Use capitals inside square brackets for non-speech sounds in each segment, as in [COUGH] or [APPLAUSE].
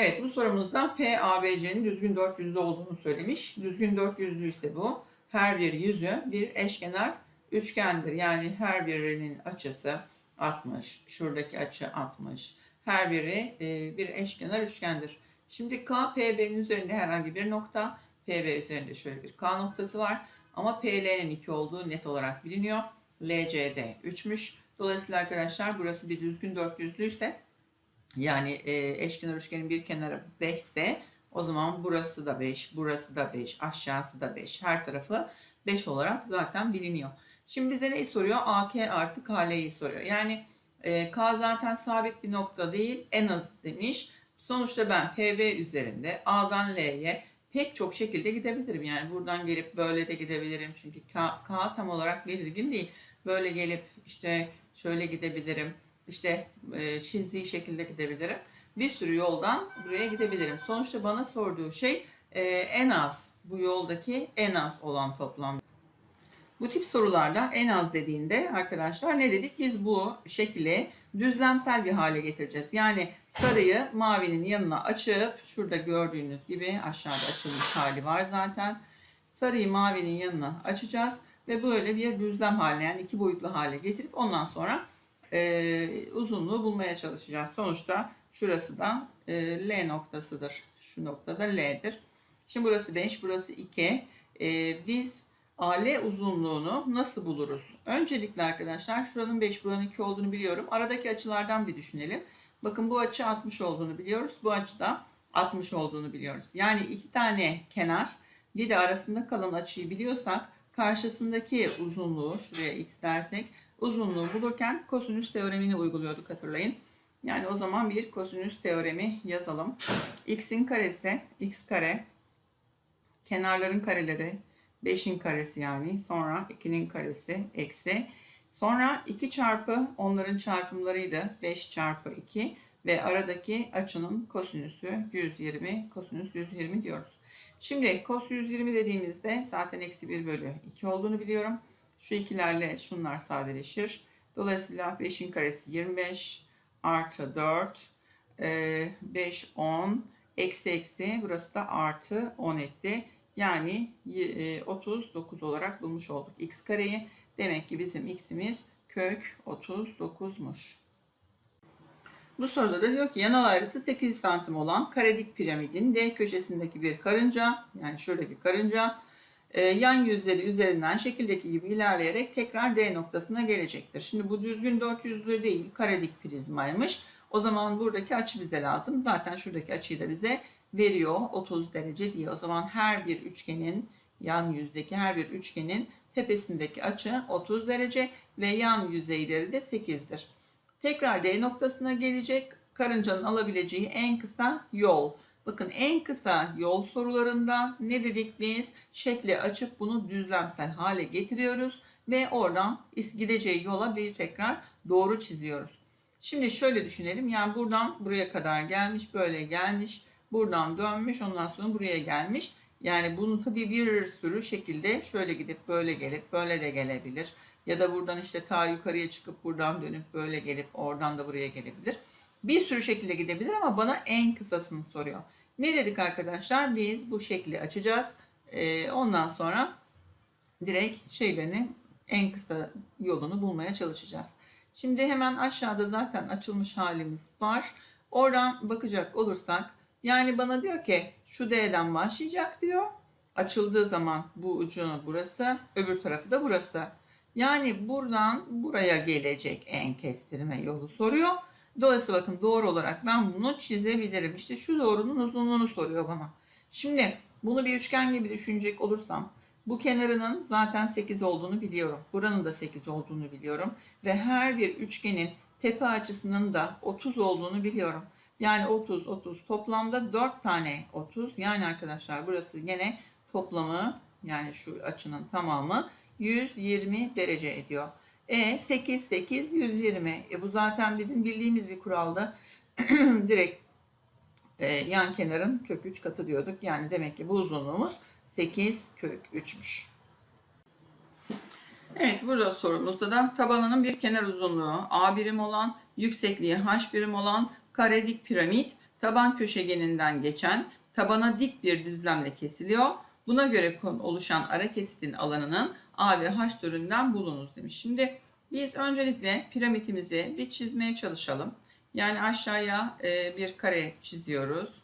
Evet bu sorumuzda PABC'nin düzgün dört yüzlü olduğunu söylemiş. Düzgün dört yüzlü ise bu. Her bir yüzü bir eşkenar üçgendir. Yani her birinin açısı 60. Şuradaki açı 60. Her biri e, bir eşkenar üçgendir. Şimdi K, PB'nin üzerinde herhangi bir nokta. PB üzerinde şöyle bir K noktası var. Ama PL'nin 2 olduğu net olarak biliniyor. LCD 3'müş. Dolayısıyla arkadaşlar burası bir düzgün dört yüzlüyse yani e, eşkenar üçgenin bir kenarı 5 ise o zaman burası da 5, burası da 5, aşağısı da 5. Her tarafı 5 olarak zaten biliniyor. Şimdi bize neyi soruyor? AK artı KL'yi soruyor. Yani e, K zaten sabit bir nokta değil en az demiş. Sonuçta ben PV üzerinde A'dan L'ye pek çok şekilde gidebilirim. Yani buradan gelip böyle de gidebilirim. Çünkü K, K tam olarak belirgin değil. Böyle gelip işte şöyle gidebilirim. İşte e, çizdiği şekilde gidebilirim. Bir sürü yoldan buraya gidebilirim. Sonuçta bana sorduğu şey e, en az bu yoldaki en az olan toplam. Bu tip sorularda en az dediğinde arkadaşlar ne dedik? Biz bu şekli düzlemsel bir hale getireceğiz. Yani sarıyı mavinin yanına açıp şurada gördüğünüz gibi aşağıda açılmış hali var zaten. Sarıyı mavinin yanına açacağız ve böyle bir düzlem haline yani iki boyutlu hale getirip ondan sonra e, uzunluğu bulmaya çalışacağız. Sonuçta şurası da e, L noktasıdır. Şu noktada L'dir. Şimdi burası 5, burası 2. E, biz AL uzunluğunu nasıl buluruz? Öncelikle arkadaşlar şuranın 5, buranın 2 olduğunu biliyorum. Aradaki açılardan bir düşünelim. Bakın bu açı 60 olduğunu biliyoruz. Bu açı da 60 olduğunu biliyoruz. Yani iki tane kenar bir de arasında kalan açıyı biliyorsak karşısındaki uzunluğu şuraya x dersek uzunluğu bulurken kosinüs teoremini uyguluyorduk hatırlayın. Yani o zaman bir kosinüs teoremi yazalım. x'in karesi x kare kenarların kareleri 5'in karesi yani sonra 2'nin karesi eksi sonra 2 çarpı onların çarpımlarıydı 5 çarpı 2 ve aradaki açının kosinüsü 120 kosinüs 120 diyoruz. Şimdi kos 120 dediğimizde zaten eksi 1 bölü 2 olduğunu biliyorum. Şu ikilerle şunlar sadeleşir. Dolayısıyla 5'in karesi 25 artı 4 5 10 eksi eksi burası da artı 10 etti. Yani 39 olarak bulmuş olduk x kareyi. Demek ki bizim x'imiz kök 39'muş. Bu soruda da diyor ki yanal ayrıtı 8 santim olan karedik piramidin D köşesindeki bir karınca yani şuradaki karınca e, yan yüzleri üzerinden şekildeki gibi ilerleyerek tekrar D noktasına gelecektir. Şimdi bu düzgün dört yüzlü değil karedik prizmaymış. O zaman buradaki açı bize lazım. Zaten şuradaki açıyı da bize veriyor 30 derece diye. O zaman her bir üçgenin yan yüzdeki her bir üçgenin tepesindeki açı 30 derece ve yan yüzeyleri de 8'dir. Tekrar D noktasına gelecek karıncanın alabileceği en kısa yol. Bakın en kısa yol sorularında ne dedik biz? Şekli açıp bunu düzlemsel hale getiriyoruz ve oradan gideceği yola bir tekrar doğru çiziyoruz. Şimdi şöyle düşünelim. Yani buradan buraya kadar gelmiş, böyle gelmiş, buradan dönmüş, ondan sonra buraya gelmiş. Yani bunu tabii bir sürü şekilde şöyle gidip böyle gelip böyle de gelebilir. Ya da buradan işte ta yukarıya çıkıp buradan dönüp böyle gelip oradan da buraya gelebilir. Bir sürü şekilde gidebilir ama bana en kısasını soruyor. Ne dedik arkadaşlar? Biz bu şekli açacağız. Ee, ondan sonra direkt şeylerini en kısa yolunu bulmaya çalışacağız. Şimdi hemen aşağıda zaten açılmış halimiz var. Oradan bakacak olursak yani bana diyor ki şu D'den başlayacak diyor. Açıldığı zaman bu ucu burası, öbür tarafı da burası. Yani buradan buraya gelecek en kestirme yolu soruyor. Dolayısıyla bakın doğru olarak ben bunu çizebilirim. İşte şu doğrunun uzunluğunu soruyor bana. Şimdi bunu bir üçgen gibi düşünecek olursam bu kenarının zaten 8 olduğunu biliyorum. Buranın da 8 olduğunu biliyorum. Ve her bir üçgenin tepe açısının da 30 olduğunu biliyorum. Yani 30, 30 toplamda 4 tane 30. Yani arkadaşlar burası gene toplamı yani şu açının tamamı 120 derece ediyor. E 8 8 120. E bu zaten bizim bildiğimiz bir kuraldı. [CLEARS THROAT] Direkt e, yan kenarın kök 3 katı diyorduk. Yani demek ki bu uzunluğumuz 8 kök 3'müş. Evet burada sorumuzda da tabanının bir kenar uzunluğu A birim olan, yüksekliği H birim olan kare dik piramit taban köşegeninden geçen tabana dik bir düzlemle kesiliyor. Buna göre oluşan ara kesitin alanının A ve H türünden bulunuz demiş. Şimdi biz öncelikle piramidimizi bir çizmeye çalışalım. Yani aşağıya e, bir kare çiziyoruz.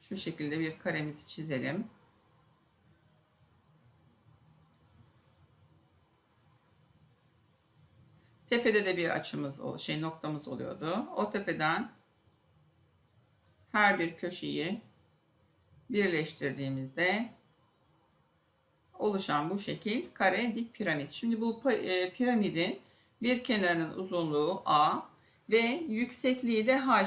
Şu şekilde bir karemizi çizelim. Tepede de bir açımız, şey noktamız oluyordu. O tepeden her bir köşeyi birleştirdiğimizde oluşan bu şekil kare dik piramit. Şimdi bu e, piramidin bir kenarının uzunluğu A ve yüksekliği de H.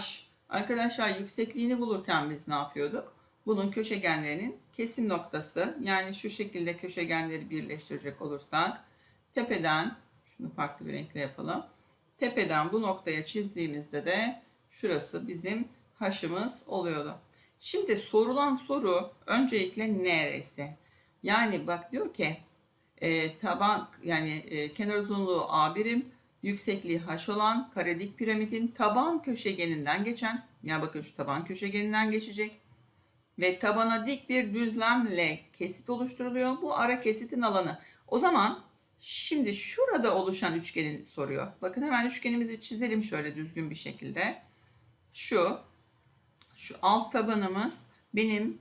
Arkadaşlar yüksekliğini bulurken biz ne yapıyorduk? Bunun köşegenlerinin kesim noktası yani şu şekilde köşegenleri birleştirecek olursak tepeden şunu farklı bir renkle yapalım. Tepeden bu noktaya çizdiğimizde de şurası bizim haşımız oluyordu. Şimdi sorulan soru öncelikle neresi? Yani bak diyor ki e, taban yani e, kenar uzunluğu A birim, yüksekliği H olan kare dik piramidin taban köşegeninden geçen ya bakın şu taban köşegeninden geçecek ve tabana dik bir düzlemle kesit oluşturuluyor. Bu ara kesitin alanı. O zaman şimdi şurada oluşan üçgeni soruyor. Bakın hemen üçgenimizi çizelim şöyle düzgün bir şekilde. Şu şu alt tabanımız benim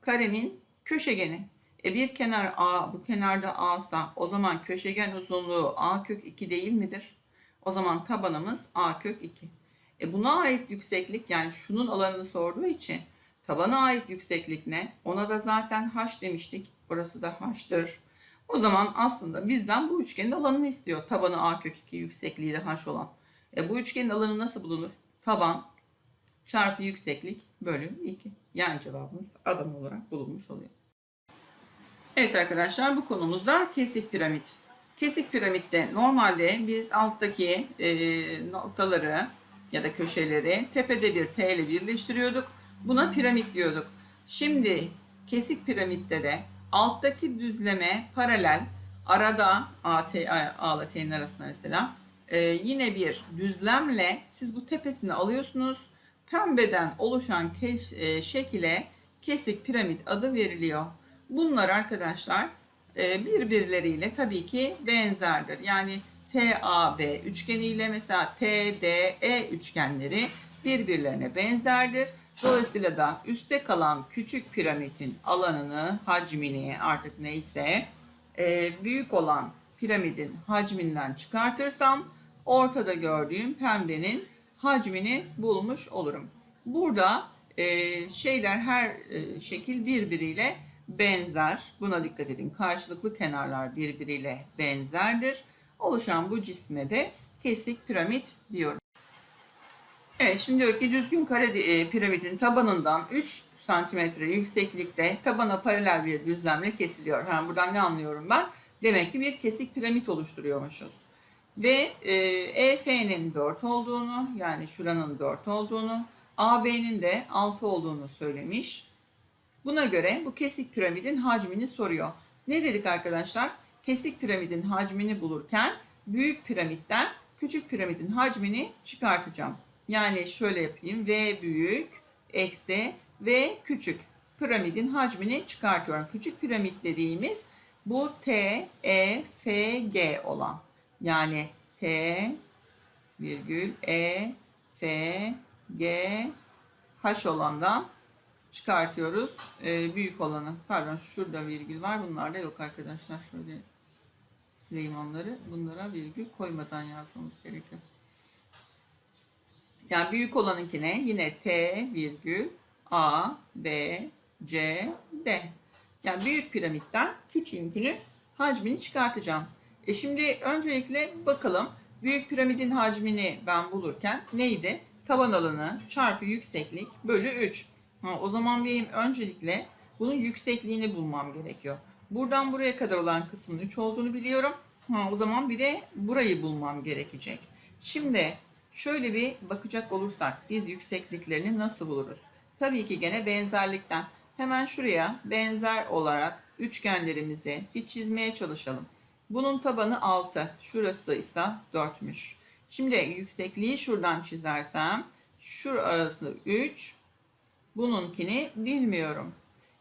karemin köşegeni. E bir kenar A, bu kenarda A ise o zaman köşegen uzunluğu A kök 2 değil midir? O zaman tabanımız A kök 2. E buna ait yükseklik yani şunun alanını sorduğu için tabana ait yükseklik ne? Ona da zaten H demiştik. Burası da H'tır. O zaman aslında bizden bu üçgenin alanını istiyor. Tabanı A kök 2, yüksekliği de H olan. E bu üçgenin alanı nasıl bulunur? Taban çarpı yükseklik bölü 2. Yani cevabımız adam olarak bulunmuş oluyor. Evet arkadaşlar bu konumuzda kesik piramit. Kesik piramitte normalde biz alttaki e, noktaları ya da köşeleri tepede bir T ile birleştiriyorduk. Buna piramit diyorduk. Şimdi kesik piramitte de alttaki düzleme paralel arada A, T, A ile T'nin arasında mesela e, yine bir düzlemle siz bu tepesini alıyorsunuz. Pembeden oluşan keş, e, şekile kesik piramit adı veriliyor. Bunlar arkadaşlar e, birbirleriyle tabii ki benzerdir. Yani TAB üçgeniyle mesela TDE üçgenleri birbirlerine benzerdir. Dolayısıyla da üstte kalan küçük piramidin alanını, hacmini artık neyse e, büyük olan piramidin hacminden çıkartırsam ortada gördüğüm pembenin hacmini bulmuş olurum. Burada e, şeyler her şekil birbiriyle benzer. Buna dikkat edin. Karşılıklı kenarlar birbiriyle benzerdir. Oluşan bu cisme de kesik piramit diyoruz. Evet şimdi diyor ki düzgün kare e, piramidin tabanından 3 santimetre yükseklikte tabana paralel bir düzlemle kesiliyor. Yani buradan ne anlıyorum ben? Demek ki bir kesik piramit oluşturuyormuşuz. Ve e, EF'nin 4 olduğunu yani şuranın 4 olduğunu AB'nin de 6 olduğunu söylemiş. Buna göre bu kesik piramidin hacmini soruyor. Ne dedik arkadaşlar? Kesik piramidin hacmini bulurken büyük piramitten küçük piramidin hacmini çıkartacağım. Yani şöyle yapayım. V büyük eksi V küçük piramidin hacmini çıkartıyorum. Küçük piramit dediğimiz bu T, E, F, G olan. Yani T virgül E, F, G, H olandan çıkartıyoruz. Ee, büyük olanı. Pardon şurada virgül var. Bunlarda yok arkadaşlar. Şöyle sileyim onları. Bunlara virgül koymadan yazmamız gerekiyor. Yani büyük olanınkine yine T virgül A, B, C, D. Yani büyük piramitten küçüğünkünü hacmini çıkartacağım. E şimdi öncelikle bakalım. Büyük piramidin hacmini ben bulurken neydi? Taban alanı çarpı yükseklik bölü 3. Ha, o zaman benim öncelikle bunun yüksekliğini bulmam gerekiyor. Buradan buraya kadar olan kısmın 3 olduğunu biliyorum. Ha, o zaman bir de burayı bulmam gerekecek. Şimdi şöyle bir bakacak olursak biz yüksekliklerini nasıl buluruz? Tabii ki gene benzerlikten. Hemen şuraya benzer olarak üçgenlerimizi bir çizmeye çalışalım. Bunun tabanı 6. Şurası ise 4'müş. Şimdi yüksekliği şuradan çizersem şu arası 3, Bununkini bilmiyorum.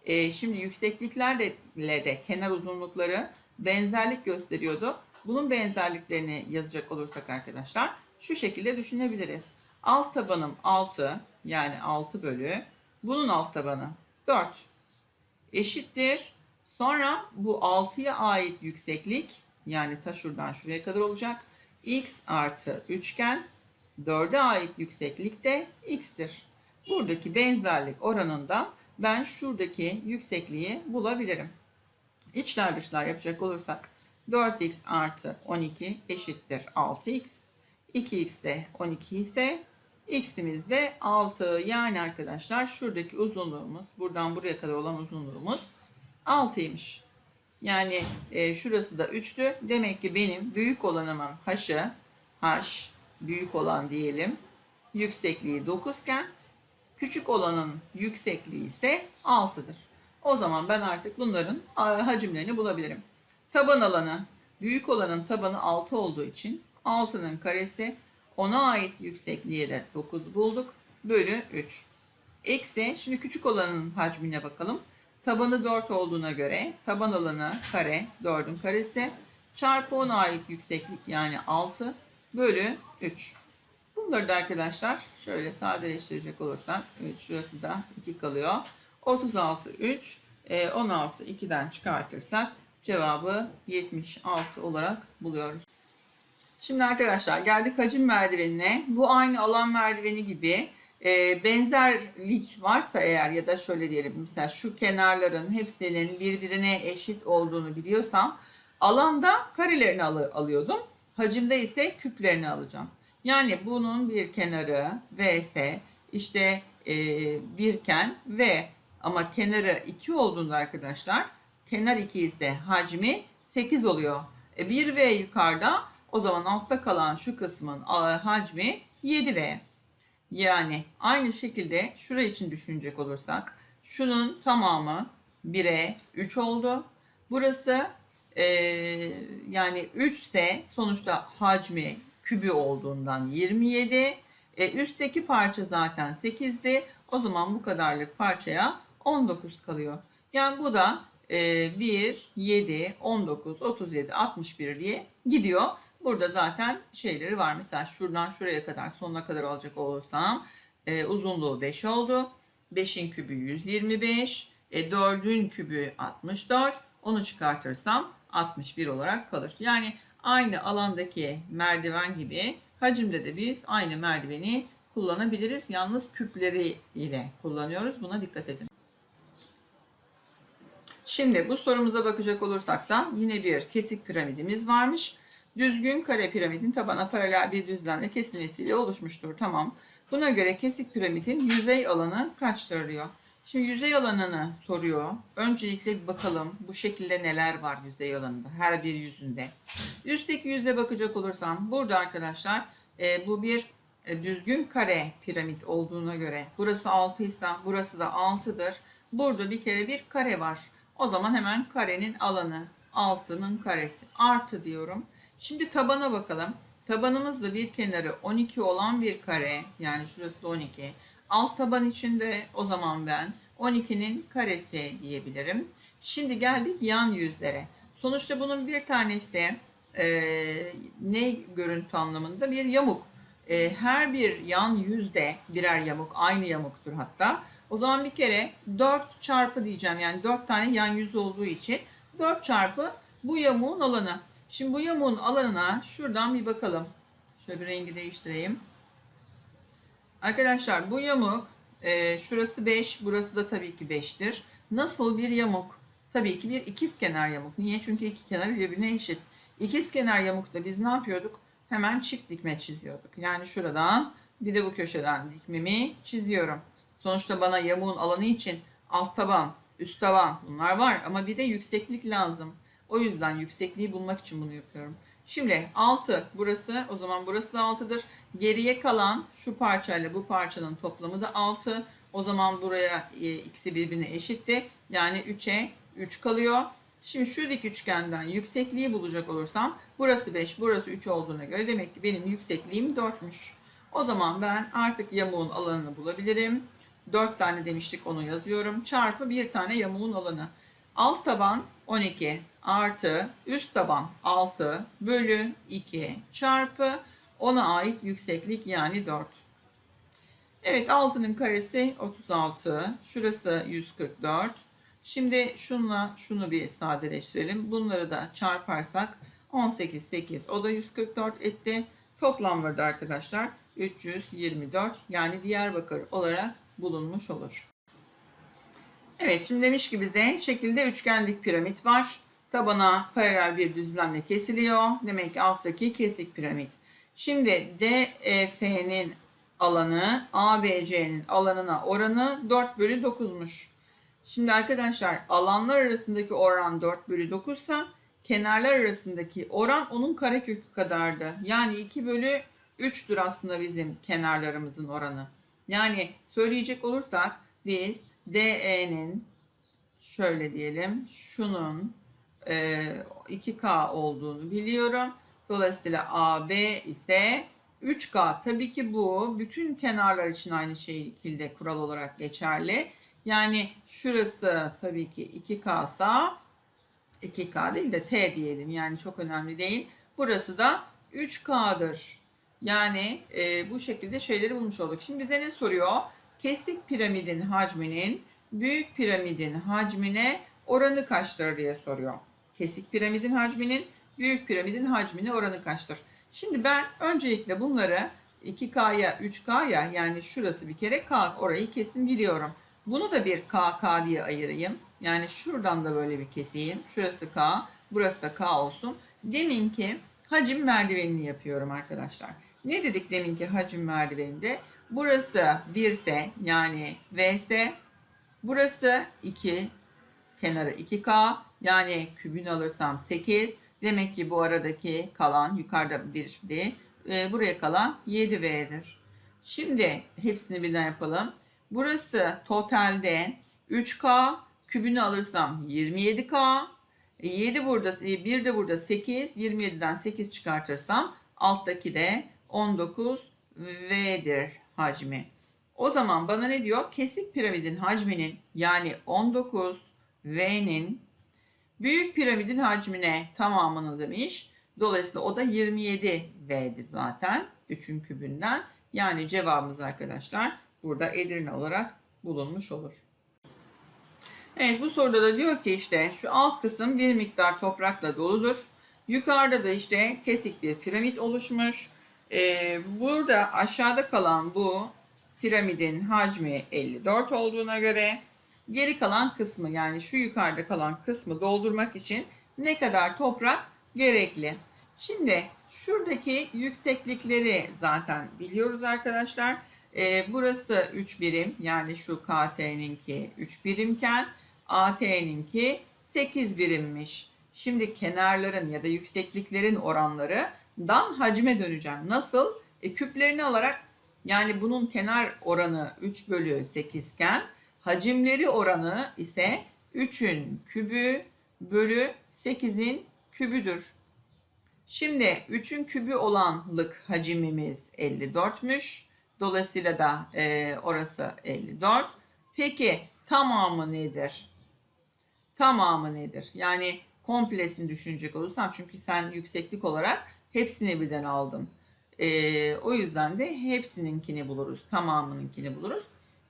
Ee, şimdi yüksekliklerle de kenar uzunlukları benzerlik gösteriyordu. Bunun benzerliklerini yazacak olursak arkadaşlar şu şekilde düşünebiliriz. Alt tabanım 6 yani 6 bölü. Bunun alt tabanı 4 eşittir. Sonra bu 6'ya ait yükseklik yani ta şuradan şuraya kadar olacak. x artı üçgen 4'e ait yükseklik de x'tir. Buradaki benzerlik oranından ben şuradaki yüksekliği bulabilirim. İçler dışlar yapacak olursak 4x artı 12 eşittir 6x. 2x de 12 ise x'imiz de 6. Yani arkadaşlar şuradaki uzunluğumuz buradan buraya kadar olan uzunluğumuz 6'ymış. Yani e, şurası da 3'tü. Demek ki benim büyük olanımın h'ı h büyük olan diyelim yüksekliği 9 iken küçük olanın yüksekliği ise 6'dır. O zaman ben artık bunların a, hacimlerini bulabilirim. Taban alanı büyük olanın tabanı 6 olduğu için 6'nın karesi ona ait yüksekliğe de 9 bulduk. Bölü 3. Eksi şimdi küçük olanın hacmine bakalım. Tabanı 4 olduğuna göre taban alanı kare 4'ün karesi çarpı ona ait yükseklik yani 6 bölü 3. Bunları da arkadaşlar şöyle sadeleştirecek olursak evet, şurası da 2 kalıyor. 36 3 16 2'den çıkartırsak cevabı 76 olarak buluyoruz. Şimdi arkadaşlar geldik hacim merdivenine. Bu aynı alan merdiveni gibi e, benzerlik varsa eğer ya da şöyle diyelim mesela şu kenarların hepsinin birbirine eşit olduğunu biliyorsam alanda karelerini al alıyordum. Hacimde ise küplerini alacağım. Yani bunun bir kenarı V ise işte e, birken V ama kenarı 2 olduğunda arkadaşlar kenar 2 ise hacmi 8 oluyor. E, 1V yukarıda o zaman altta kalan şu kısmın hacmi 7V. Yani aynı şekilde şuraya için düşünecek olursak şunun tamamı 1'e 3 oldu. Burası e, yani 3 ise sonuçta hacmi kübü olduğundan 27. E, üstteki parça zaten 8'di. O zaman bu kadarlık parçaya 19 kalıyor. Yani bu da e, 1, 7, 19, 37, 61 diye gidiyor. Burada zaten şeyleri var. Mesela şuradan şuraya kadar sonuna kadar alacak olursam e, uzunluğu 5 oldu. 5'in kübü 125. E, 4'ün kübü 64. Onu çıkartırsam 61 olarak kalır. Yani aynı alandaki merdiven gibi hacimde de biz aynı merdiveni kullanabiliriz. Yalnız küpleri ile kullanıyoruz. Buna dikkat edin. Şimdi bu sorumuza bakacak olursak da yine bir kesik piramidimiz varmış. Düzgün kare piramidin tabana paralel bir düzlemle kesilmesiyle oluşmuştur. Tamam. Buna göre kesik piramidin yüzey alanı kaçtır diyor. Şimdi yüzey alanını soruyor. Öncelikle bir bakalım bu şekilde neler var yüzey alanında her bir yüzünde. Üstteki yüze bakacak olursam burada arkadaşlar e, bu bir e, düzgün kare piramit olduğuna göre burası 6 ise burası da 6'dır. Burada bir kere bir kare var. O zaman hemen karenin alanı 6'nın karesi artı diyorum. Şimdi tabana bakalım. Tabanımız da bir kenarı 12 olan bir kare. Yani şurası da 12. Alt taban içinde o zaman ben 12'nin karesi diyebilirim. Şimdi geldik yan yüzlere. Sonuçta bunun bir tanesi e, ne görüntü anlamında bir yamuk. E, her bir yan yüzde birer yamuk. Aynı yamuktur hatta. O zaman bir kere 4 çarpı diyeceğim. Yani 4 tane yan yüz olduğu için 4 çarpı bu yamuğun alanı. Şimdi bu yamuğun alanına şuradan bir bakalım. Şöyle bir rengi değiştireyim. Arkadaşlar bu yamuk e, şurası 5 burası da tabii ki 5'tir. Nasıl bir yamuk? Tabii ki bir ikiz kenar yamuk. Niye? Çünkü iki kenar birbirine eşit. İkiz kenar yamukta biz ne yapıyorduk? Hemen çift dikme çiziyorduk. Yani şuradan bir de bu köşeden dikmemi çiziyorum. Sonuçta bana yamuğun alanı için alt taban, üst taban bunlar var ama bir de yükseklik lazım. O yüzden yüksekliği bulmak için bunu yapıyorum. Şimdi 6 burası o zaman burası da 6'dır. Geriye kalan şu parçayla bu parçanın toplamı da 6. O zaman buraya e, ikisi birbirine eşitti. Yani 3'e 3 kalıyor. Şimdi şuradaki üçgenden yüksekliği bulacak olursam burası 5 burası 3 olduğuna göre demek ki benim yüksekliğim 4'müş. O zaman ben artık yamuğun alanını bulabilirim. 4 tane demiştik onu yazıyorum. Çarpı bir tane yamuğun alanı. Alt taban 12 artı üst taban 6 bölü 2 çarpı ona ait yükseklik yani 4. Evet 6'nın karesi 36. Şurası 144. Şimdi şunla şunu bir sadeleştirelim. Bunları da çarparsak 18 8 o da 144 etti. Toplam vardı arkadaşlar 324 yani Diyarbakır olarak bulunmuş olur. Evet şimdi demiş ki bize şekilde üçgenlik piramit var. Tabana paralel bir düzlemle kesiliyor. Demek ki alttaki kesik piramit. Şimdi DEF'nin alanı ABC'nin alanına oranı 4 bölü 9'muş. Şimdi arkadaşlar alanlar arasındaki oran 4 bölü 9 ise kenarlar arasındaki oran onun karekökü kadardı. Yani 2 bölü 3'tür aslında bizim kenarlarımızın oranı. Yani söyleyecek olursak biz DE'nin şöyle diyelim şunun e, 2K olduğunu biliyorum. Dolayısıyla AB ise 3K. Tabii ki bu bütün kenarlar için aynı şekilde kural olarak geçerli. Yani şurası tabii ki 2K sa 2K değil de T diyelim. Yani çok önemli değil. Burası da 3K'dır. Yani e, bu şekilde şeyleri bulmuş olduk. Şimdi bize ne soruyor? Kesik piramidin hacminin büyük piramidin hacmine oranı kaçtır diye soruyor. Kesik piramidin hacminin büyük piramidin hacmine oranı kaçtır? Şimdi ben öncelikle bunları 2K'ya 3K'ya yani şurası bir kere K orayı kesin biliyorum. Bunu da bir K K diye ayırayım. Yani şuradan da böyle bir keseyim. Şurası K, burası da K olsun. Deminki hacim merdivenini yapıyorum arkadaşlar. Ne dedik deminki hacim merdiveninde? Burası 1 ise yani V ise burası 2 kenarı 2K yani kübünü alırsam 8. Demek ki bu aradaki kalan yukarıda 1'di. E, buraya kalan 7V'dir. Şimdi hepsini birden yapalım. Burası totalde 3K. Kübünü alırsam 27K. 7 burada, 1 de burada 8. 27'den 8 çıkartırsam alttaki de 19V'dir hacmi. O zaman bana ne diyor? Kesik piramidin hacminin yani 19V'nin büyük piramidin hacmine tamamını demiş. Dolayısıyla o da 27 V'di zaten 3'ün kübünden. Yani cevabımız arkadaşlar burada Edirne olarak bulunmuş olur. Evet bu soruda da diyor ki işte şu alt kısım bir miktar toprakla doludur. Yukarıda da işte kesik bir piramit oluşmuş. Ee, burada aşağıda kalan bu piramidin hacmi 54 olduğuna göre geri kalan kısmı yani şu yukarıda kalan kısmı doldurmak için ne kadar toprak gerekli? Şimdi şuradaki yükseklikleri zaten biliyoruz arkadaşlar. Ee, burası 3 birim yani şu KT'ninki 3 birimken AT'ninki 8 birimmiş. Şimdi kenarların ya da yüksekliklerin oranlarından hacme döneceğim. Nasıl? E, küplerini alarak yani bunun kenar oranı 3 bölü 8 iken hacimleri oranı ise 3'ün kübü bölü 8'in kübüdür. Şimdi 3'ün kübü olanlık hacimimiz 54'müş. Dolayısıyla da e, orası 54. Peki tamamı nedir? Tamamı nedir? Yani komplesini düşünecek olursam çünkü sen yükseklik olarak hepsini birden aldın. E, o yüzden de hepsininkini buluruz. Tamamınınkini buluruz.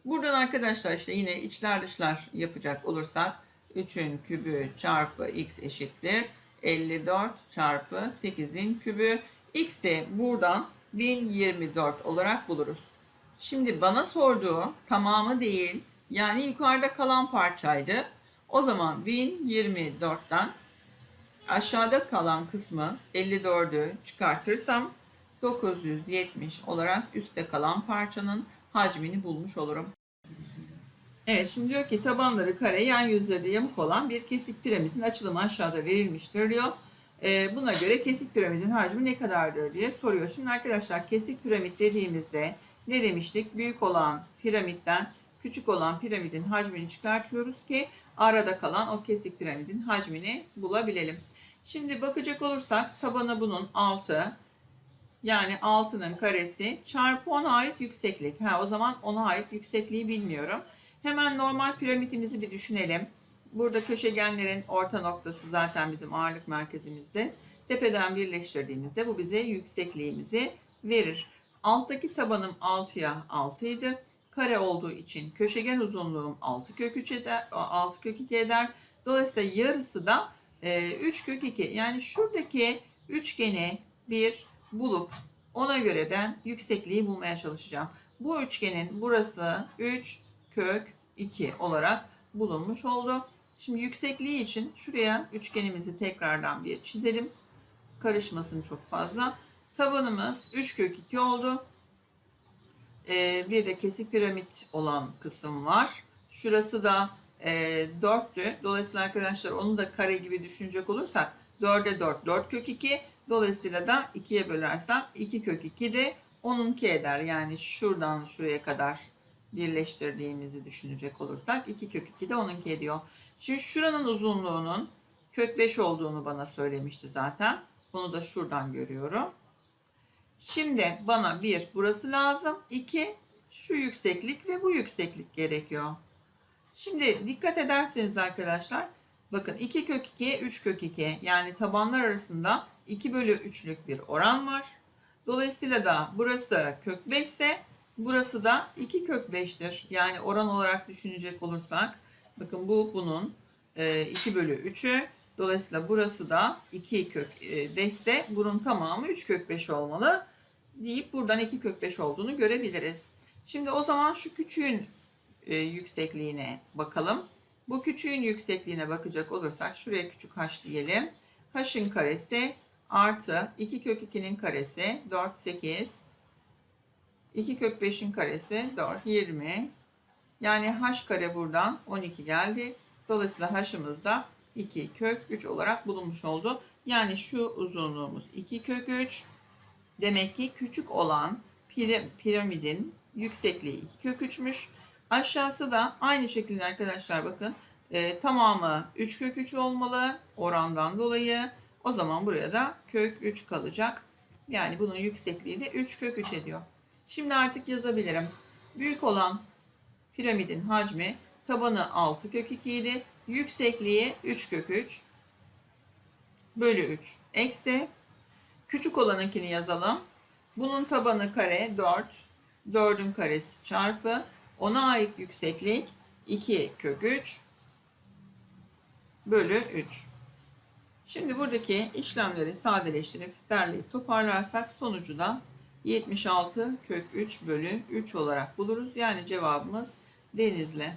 Buradan arkadaşlar işte yine içler dışlar yapacak olursak 3'ün kübü çarpı x eşittir 54 çarpı 8'in kübü. X'i buradan 1024 olarak buluruz. Şimdi bana sorduğu tamamı değil yani yukarıda kalan parçaydı. O zaman 1024'ten aşağıda kalan kısmı 54'ü çıkartırsam 970 olarak üstte kalan parçanın hacmini bulmuş olurum. Evet şimdi diyor ki tabanları kare yan yüzleri yamuk olan bir kesik piramidin açılımı aşağıda verilmiştir diyor. Ee, buna göre kesik piramidin hacmi ne kadardır diye soruyor. Şimdi arkadaşlar kesik piramit dediğimizde ne demiştik? Büyük olan piramitten küçük olan piramidin hacmini çıkartıyoruz ki arada kalan o kesik piramidin hacmini bulabilelim. Şimdi bakacak olursak tabanı bunun 6, Yani 6'nın karesi çarpı 10'a ait yükseklik. Ha o zaman 10'a ait yüksekliği bilmiyorum. Hemen normal piramidimizi bir düşünelim. Burada köşegenlerin orta noktası zaten bizim ağırlık merkezimizde. Tepeden birleştirdiğimizde bu bize yüksekliğimizi verir. Alttaki tabanım 6'ya 6 idi. Kare olduğu için köşegen uzunluğum 6 kök 3 eder, 6 kök 2 eder. Dolayısıyla yarısı da e, 3 kök 2. Yani şuradaki üçgeni bir bulup ona göre ben yüksekliği bulmaya çalışacağım. Bu üçgenin burası 3 kök 2 olarak bulunmuş oldu. Şimdi yüksekliği için şuraya üçgenimizi tekrardan bir çizelim. Karışmasın çok fazla. Tabanımız 3 kök 2 oldu. Ee, bir de kesik piramit olan kısım var. Şurası da e, 4'tü. Dolayısıyla arkadaşlar onu da kare gibi düşünecek olursak 4'e 4, 4 kök 2. Dolayısıyla da 2'ye bölersem 2 kök 2 de 10'unki eder. Yani şuradan şuraya kadar birleştirdiğimizi düşünecek olursak 2 kök 2 de 10'unki ediyor. Şimdi şuranın uzunluğunun kök 5 olduğunu bana söylemişti zaten. Bunu da şuradan görüyorum. Şimdi bana bir burası lazım. iki şu yükseklik ve bu yükseklik gerekiyor. Şimdi dikkat ederseniz arkadaşlar bakın 2 kök 2'ye 3 kök 2 yani tabanlar arasında 2 bölü 3'lük bir oran var. Dolayısıyla da burası kök 5 ise burası da 2 kök 5'tir. Yani oran olarak düşünecek olursak bakın bu bunun 2 bölü 3'ü. Dolayısıyla burası da 2 kök 5 ise bunun tamamı 3 kök 5 olmalı deyip buradan 2 kök 5 olduğunu görebiliriz. Şimdi o zaman şu küçüğün e, yüksekliğine bakalım. Bu küçüğün yüksekliğine bakacak olursak şuraya küçük h diyelim. h'ın karesi artı 2 kök 2'nin karesi 4 8 2 kök 5'in karesi 4 20 yani h kare buradan 12 geldi. Dolayısıyla h'ımız da 2 kök 3 olarak bulunmuş oldu. Yani şu uzunluğumuz 2 kök 3 Demek ki küçük olan piramidin yüksekliği 2 kök 3'müş. Aşağısı da aynı şekilde arkadaşlar bakın e, tamamı 3 kök 3 olmalı orandan dolayı. O zaman buraya da kök 3 kalacak. Yani bunun yüksekliği de 3 kök 3 ediyor. Şimdi artık yazabilirim. Büyük olan piramidin hacmi tabanı 6 kök 2 idi. Yüksekliği 3 kök 3 bölü 3 eksi Küçük olanınkini yazalım. Bunun tabanı kare 4. 4'ün karesi çarpı. Ona ait yükseklik 2 kök 3 bölü 3. Şimdi buradaki işlemleri sadeleştirip derleyip toparlarsak sonucu da 76 kök 3 bölü 3 olarak buluruz. Yani cevabımız Denizli.